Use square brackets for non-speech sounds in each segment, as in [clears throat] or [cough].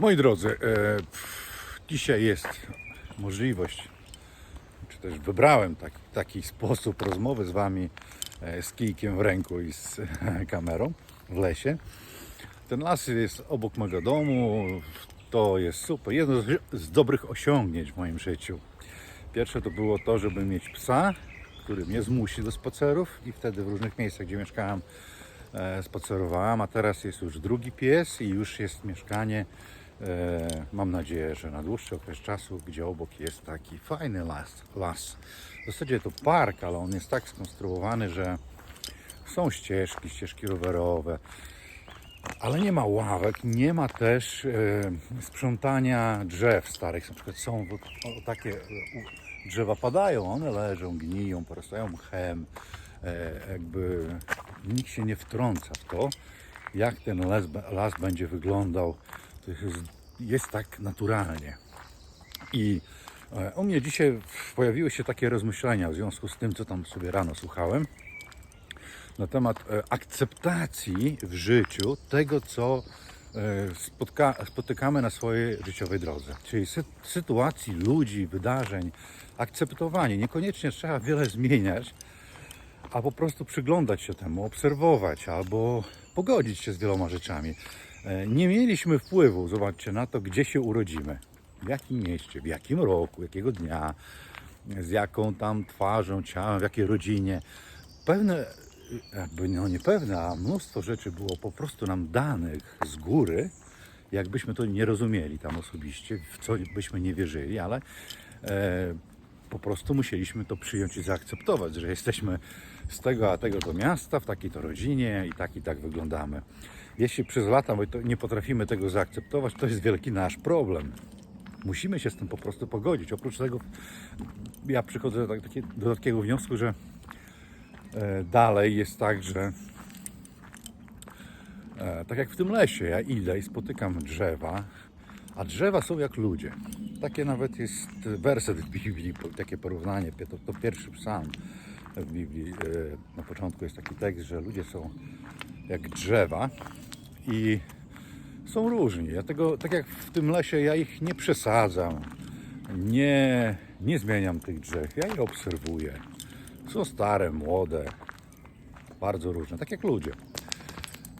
Moi drodzy, e, dzisiaj jest możliwość, czy też wybrałem tak, taki sposób rozmowy z Wami e, z kijkiem w ręku i z [laughs] kamerą w lesie. Ten las jest obok mojego domu, to jest super. Jedno z, z dobrych osiągnięć w moim życiu. Pierwsze to było to, żeby mieć psa, który mnie zmusi do spacerów i wtedy w różnych miejscach, gdzie mieszkałem, e, spacerowałem, a teraz jest już drugi pies i już jest mieszkanie, e, mam nadzieję, że na dłuższy okres czasu, gdzie obok jest taki fajny las. las. W zasadzie to park, ale on jest tak skonstruowany, że są ścieżki, ścieżki rowerowe, ale nie ma ławek, nie ma też e, sprzątania drzew starych. Na przykład są takie e, drzewa padają, one leżą, gniją, porastają mchem. E, jakby nikt się nie wtrąca w to, jak ten las, las będzie wyglądał. Jest tak naturalnie. I e, u mnie dzisiaj pojawiły się takie rozmyślenia w związku z tym, co tam sobie rano słuchałem na temat e, akceptacji w życiu tego, co e, spotka, spotykamy na swojej życiowej drodze. Czyli sy, sytuacji, ludzi, wydarzeń, akceptowanie. Niekoniecznie trzeba wiele zmieniać, a po prostu przyglądać się temu, obserwować albo pogodzić się z wieloma rzeczami. E, Nie mieliśmy wpływu, zobaczcie, na to, gdzie się urodzimy, w jakim mieście, w jakim roku, jakiego dnia, z jaką tam twarzą, ciałem, w jakiej rodzinie. Pewne, jakby no nie pewne, a mnóstwo rzeczy było po prostu nam danych z góry, jakbyśmy to nie rozumieli tam osobiście, w co byśmy nie wierzyli, ale e, po prostu musieliśmy to przyjąć i zaakceptować, że jesteśmy z tego a tego to miasta, w takiej to rodzinie i tak i tak wyglądamy. Jeśli przez lata nie potrafimy tego zaakceptować, to jest wielki nasz problem. Musimy się z tym po prostu pogodzić. Oprócz tego ja przychodzę do, tak- takiego wniosku, że e, dalej jest tak, że e, tak jak w tym lesie, ja idę i spotykam drzewa, a drzewa są jak ludzie. Takie nawet jest werset w Biblii, takie porównanie, to, to pierwszy psalm w Biblii. e, Na początku jest taki tekst, że ludzie są jak drzewa i są różni. Dlatego, tak jak w tym lesie, ja ich nie przesadzam, nie, nie zmieniam tych drzew, ja je obserwuję. Są stare, młode, bardzo różne, tak jak ludzie.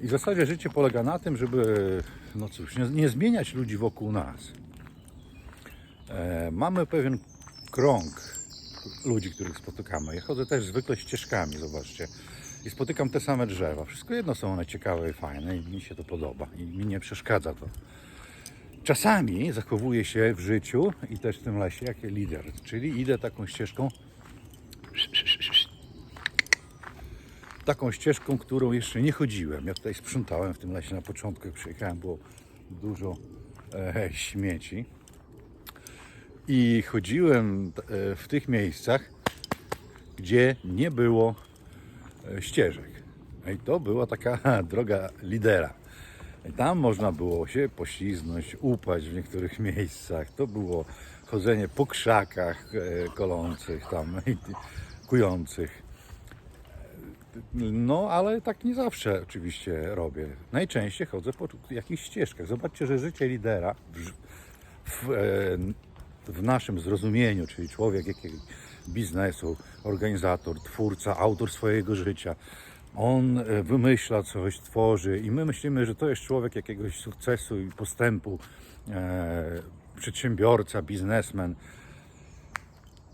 I w zasadzie życie polega na tym, żeby, no cóż, nie, nie zmieniać ludzi wokół nas. E, mamy pewien krąg ludzi, których spotykamy. Ja chodzę też zwykle ścieżkami, zobaczcie. I spotykam te same drzewa. Wszystko jedno są one ciekawe i fajne i mi się to podoba i mi nie przeszkadza to. Czasami zachowuję się w życiu i też w tym lesie jak lider, czyli idę taką ścieżką taką ścieżką, którą jeszcze nie chodziłem. Ja tutaj sprzątałem w tym lesie na początku, jak przyjechałem, było dużo e, śmieci. I chodziłem e, w tych miejscach, gdzie nie było ścieżek. No I to była taka [laughs] droga lidera. I tam można było się pośliznąć, upaść w niektórych [laughs] miejscach. To było chodzenie po krzakach e, kolących, tam [laughs] kujących. No, ale tak nie zawsze oczywiście robię. Najczęściej chodzę po jakichś ścieżkach. Zobaczcie, że życie lidera w, w, e, w naszym zrozumieniu, czyli człowiek jakiegoś biznesu, organizator, twórca, autor swojego życia, on e, wymyśla coś, tworzy i my myślimy, że to jest człowiek jakiegoś sukcesu i postępu, e, przedsiębiorca, biznesmen.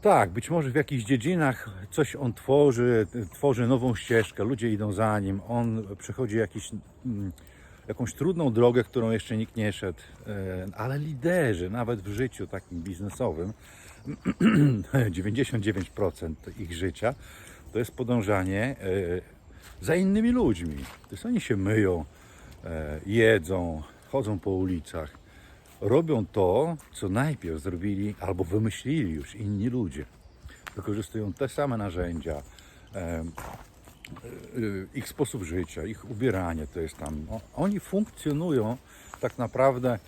Tak, być może w jakichś dziedzinach coś on tworzy, tworzy nową ścieżkę, ludzie idą za nim, on przechodzi jakiś, mm, jakąś trudną drogę, którą jeszcze nikt nie szedł, e, ale liderzy, nawet w życiu takim biznesowym, [clears throat] 99% ich życia to jest podążanie e, za innymi ludźmi. To jest oni się myją, e, jedzą, chodzą po ulicach, robią to, co najpierw zrobili albo wymyślili już inni ludzie. Wykorzystują te same narzędzia, ich sposób życia, ich ubieranie to jest tam. o- Oni funkcjonują tak naprawdę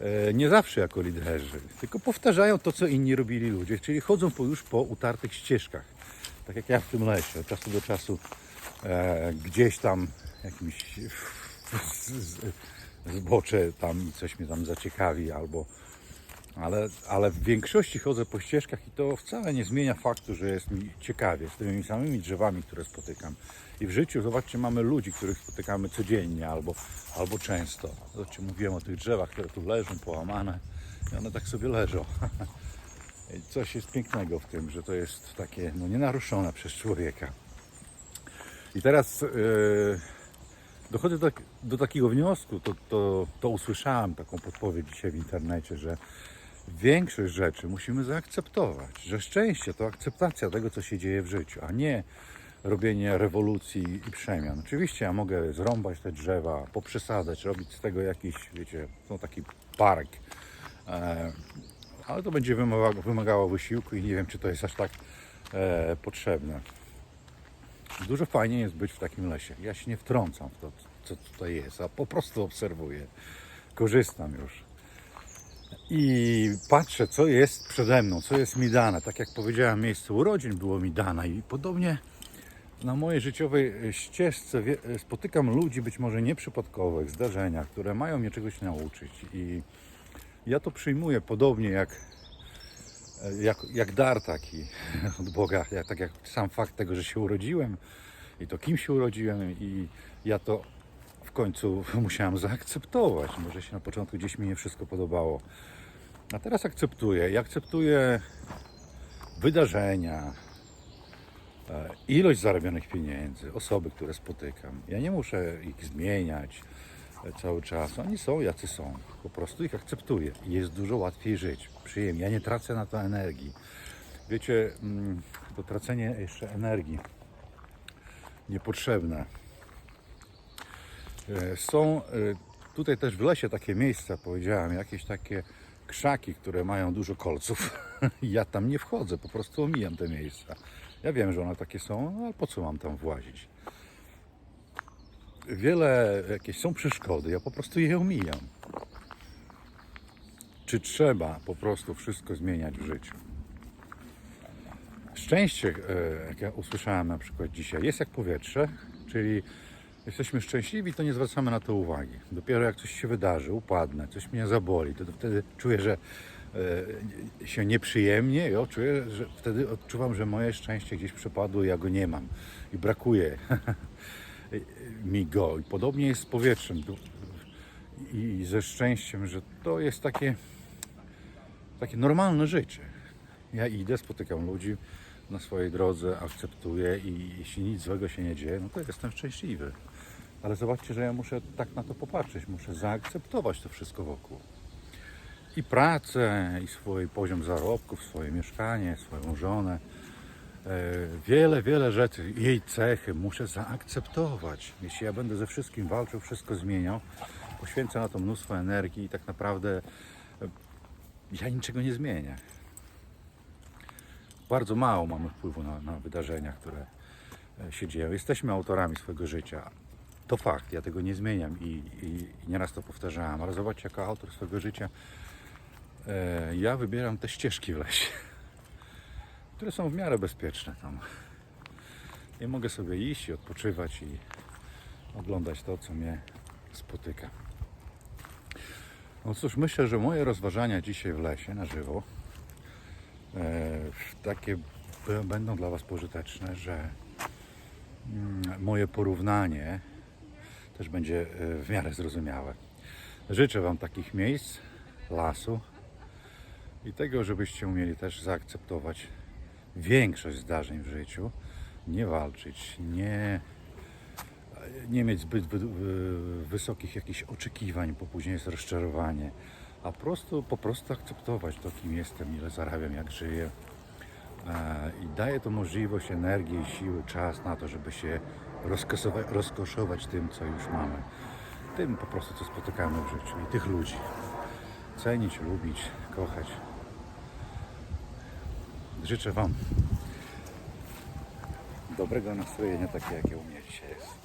e, nie zawsze jako liderzy, tylko powtarzają to, co inni robili ludzie, czyli chodzą po, już po utartych ścieżkach. Tak jak ja w tym lesie, od czasu do czasu e, gdzieś tam jakimś z, z, zboczę tam coś mnie tam zaciekawi, albo ale, ale w większości chodzę po ścieżkach i to wcale nie zmienia faktu, że jest mi ciekawie z tymi samymi drzewami, które spotykam. I w życiu, zobaczcie, mamy ludzi, których spotykamy codziennie albo, albo często. Zobaczcie, mówiłem o tych drzewach, które tu leżą, połamane i one tak sobie leżą. [laughs] Coś jest pięknego w tym, że to jest takie no, nienaruszone przez człowieka. I teraz yy, dochodzę do, do takiego wniosku, to, to, to usłyszałem taką podpowiedź dzisiaj w internecie, że większość rzeczy musimy zaakceptować, że szczęście to akceptacja tego, co się dzieje w życiu, a nie robienie rewolucji i przemian. Oczywiście ja mogę zrąbać te drzewa, poprzesadzać, robić z tego jakiś, wiecie, no taki park, e, ale to będzie wymagało, wymagało wysiłku i nie wiem, czy to jest aż tak e, potrzebne. Dużo fajniej jest być w takim lesie. Ja się nie wtrącam w to, co tutaj jest, a po prostu obserwuję. Korzystam już. I patrzę, co jest przede mną, co jest mi dane. Tak jak powiedziałem, miejsce urodzin było mi dane i podobnie na mojej życiowej ścieżce spotykam ludzi być może nieprzypadkowych, zdarzenia, które mają mnie czegoś nauczyć. I ja to przyjmuję podobnie jak, jak, jak dar taki od Boga, jak, tak jak sam fakt tego, że się urodziłem i to kim się urodziłem i ja to w końcu [laughs] musiałem zaakceptować. Może się na początku gdzieś mi nie wszystko podobało. A teraz akceptuję i akceptuję wydarzenia, e, ilość zarobionych pieniędzy, osoby, które spotykam. Ja nie muszę ich zmieniać e, cały czas. Oni są jacy są. Po prostu ich akceptuję jest dużo łatwiej żyć. Przyjemnie. Ja nie tracę na to energii. Wiecie, mm, to tracenie jeszcze energii niepotrzebne. E, Są tutaj też w lesie takie miejsca, powiedziałem, jakieś takie krzaki, które mają dużo kolców. [laughs] Ja tam nie wchodzę, po prostu omijam te miejsca. Ja wiem, że one takie są, no ale po co mam tam włazić? Wiele jakieś są przeszkody, ja po prostu je omijam. Czy trzeba po prostu wszystko zmieniać w życiu? Szczęście, e, jak ja usłyszałem na przykład dzisiaj, jest jak powietrze, czyli jesteśmy szczęśliwi, to nie zwracamy na to uwagi. Dopiero jak coś się wydarzy, upadnę, coś mnie zaboli, to, wtedy czuję, że e, się nieprzyjemnie, jo, czuję, że wtedy odczuwam, że moje szczęście gdzieś przepadło, ja go nie mam i brakuje [laughs] mi go. I podobnie jest z powietrzem i ze szczęściem, że to jest takie, takie normalne życie. Ja idę, spotykam ludzi na swojej drodze, akceptuję i jeśli nic złego się nie dzieje, no to jestem szczęśliwy. Ale zobaczcie, że ja muszę tak na to popatrzeć, muszę zaakceptować to wszystko wokół. I pracę, i swój poziom zarobków, swoje mieszkanie, swoją żonę. E, Wiele, wiele rzeczy, jej cechy muszę zaakceptować. Jeśli ja będę ze wszystkim walczył, wszystko zmieniał, poświęcę na to mnóstwo energii i tak naprawdę e, ja niczego nie zmienię bardzo mało mamy wpływu na, na wydarzenia, które e, się dzieją. Jesteśmy autorami swojego życia. To fakt, ja tego nie zmieniam i, i, i nieraz to powtarzałem, ale zobaczcie, jako autor swojego życia e, ja wybieram te ścieżki w lesie, [laughs] które są w miarę bezpieczne tam. I mogę sobie iść i odpoczywać i oglądać to, co mnie spotyka. No cóż, myślę, że moje rozważania dzisiaj w lesie na żywo takie b- będą dla Was pożyteczne, że mm, moje porównanie też będzie e, w miarę zrozumiałe. Życzę Wam takich miejsc, lasu i tego, żebyście umieli też zaakceptować większość zdarzeń w życiu, nie walczyć, nie, nie mieć zbyt wy, wy, wysokich jakichś oczekiwań, bo później jest rozczarowanie, a prostu, po prostu akceptować to, kim jestem, ile zarabiam, jak żyję. E, I daje to możliwość, energię, siły, czas na to, żeby się rozkoszować tym, co już mamy. Tym po prostu, co spotykamy w życiu i tych ludzi. Cenić, lubić, kochać. Życzę Wam dobrego nastrojenia, takie jakie u mnie dzisiaj jest.